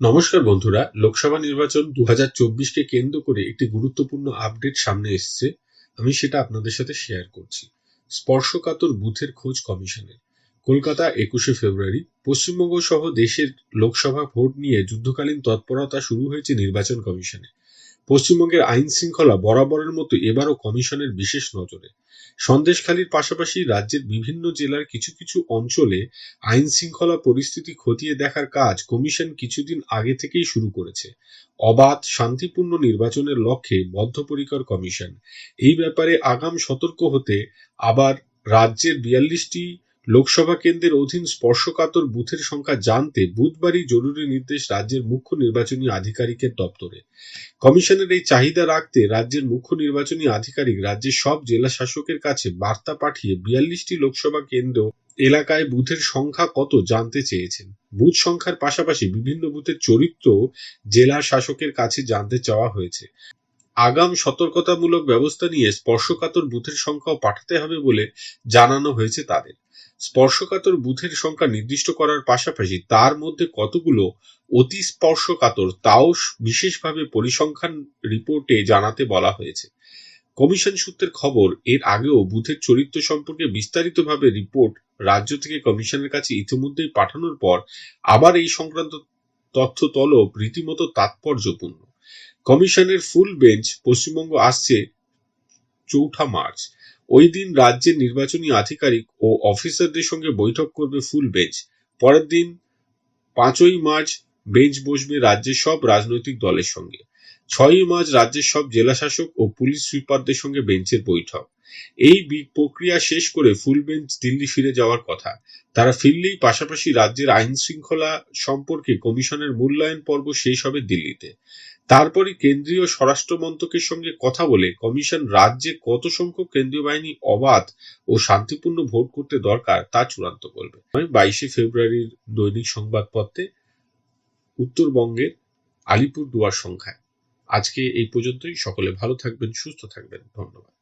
নমস্কার বন্ধুরা, লোকসভা নির্বাচন দু হাজার চব্বিশকে কেন্দ্র করে একটি গুরুত্বপূর্ণ আপডেট সামনে এসছে। আমি সেটা আপনাদের সাথে শেয়ার করছি। স্পর্শকাতর বুথের খোঁজ কমিশনের। কলকাতা একুশে ফেব্রুয়ারি, পশ্চিমবঙ্গ সহ দেশের লোকসভা ভোট নিয়ে যুদ্ধকালীন তৎপরতা শুরু হয়েছে নির্বাচন কমিশনে। পশ্চিমবঙ্গের আইন শৃঙ্খলা বরাবরের মতো এবারও কমিশনের বিশেষ নজরে। সন্দেশখালীর পাশাপাশি রাজ্যের বিভিন্ন জেলার কিছু কিছু অঞ্চলে আইন শৃঙ্খলা পরিস্থিতি খতিয়ে দেখার কাজ কমিশন কিছুদিন আগে থেকেই শুরু করেছে। অবাধ, শান্তিপূর্ণ নির্বাচনের লক্ষ্যে বদ্ধপরিকর কমিশন। এই ব্যাপারে আগাম সতর্ক হতে আবার রাজ্যের বিয়াল্লিশটি লোকসভা কেন্দ্রের অধীন স্পর্শকাতর বুথের সংখ্যা জানতে বুধবারই জরুরি নির্দেশ রাজ্যের মুখ্য নির্বাচনী আধিকারিকের দপ্তরে। কমিশনের এই চাহিদা রাখতে রাজ্যের মুখ্য নির্বাচনী আধিকারিক রাজ্যের সব জেলা শাসকের কাছে বার্তা পাঠিয়ে বিয়াল্লিশটি লোকসভা কেন্দ্র এলাকায় বুথের সংখ্যা কত জানতে চেয়েছেন। বুথ সংখ্যার পাশাপাশি বিভিন্ন বুথের চরিত্র জেলা শাসকের কাছে জানতে চাওয়া হয়েছে। আগাম সতর্কতামূলক ব্যবস্থা নিয়ে স্পর্শকাতর বুথের সংখ্যাও পাঠাতে হবে বলে জানানো হয়েছে তাদের। স্পর্শকাতর বুথের সংখ্যা নির্দিষ্ট করার পাশাপাশি তার মধ্যে কতগুলো অতি স্পর্শকাতর, তাও বিশেষভাবে পরিসংখ্যান রিপোর্টে জানাতে বলা হয়েছে। কমিশন সূত্রের খবর, এর আগেও বুথের চরিত্র সম্পর্কে বিস্তারিতভাবে রিপোর্ট রাজ্য থেকে কমিশনের কাছে ইতিমধ্যেই পাঠানোর পর আবার এই সংক্রান্ত তথ্য তলব রীতিমতো তাৎপর্যপূর্ণ। কমিশনের ফুল বেঞ্চ পশ্চিমবঙ্গ আসছে চৌঠা মার্চ। ওই দিন রাজ্যের নির্বাচনী আধিকারিক ও অফিসারদের সঙ্গে বৈঠক করবে ফুল বেঞ্চ। পরের দিন পাঁচই মার্চ বেঞ্চ বসবে রাজ্যের সব রাজনৈতিক দলের সঙ্গে। ছয়ই মার্চ রাজ্যের সব জেলাশাসক ও পুলিশ সুইপারদের সঙ্গে বেঞ্চের বৈঠক। এই প্রক্রিয়া শেষ করে ফুল বেঞ্চ দিল্লি ফিরে যাওয়ার কথা। তারা ফিরলেই পাশাপাশি রাজ্যের আইন শৃঙ্খলা সম্পর্কে কমিশনের মূল্যায়ন পর্ব শেষ হবে দিল্লিতে। তারপরই কেন্দ্রীয় স্বরাষ্ট্র মন্ত্রকের সঙ্গে কথা বলে কমিশন রাজ্যে কত সংখ্যক কেন্দ্রীয় বাহিনী অবাধ ও শান্তিপূর্ণ ভোট করতে দরকার তা চূড়ান্ত করবে। বাইশে ফেব্রুয়ারির দৈনিক সংবাদপত্রে উত্তরবঙ্গের আলিপুর দুয়ার সংখ্যায়। আজকে এই পর্যন্তই। সকলে ভালো থাকবেন, সুস্থ থাকবেন। ধন্যবাদ।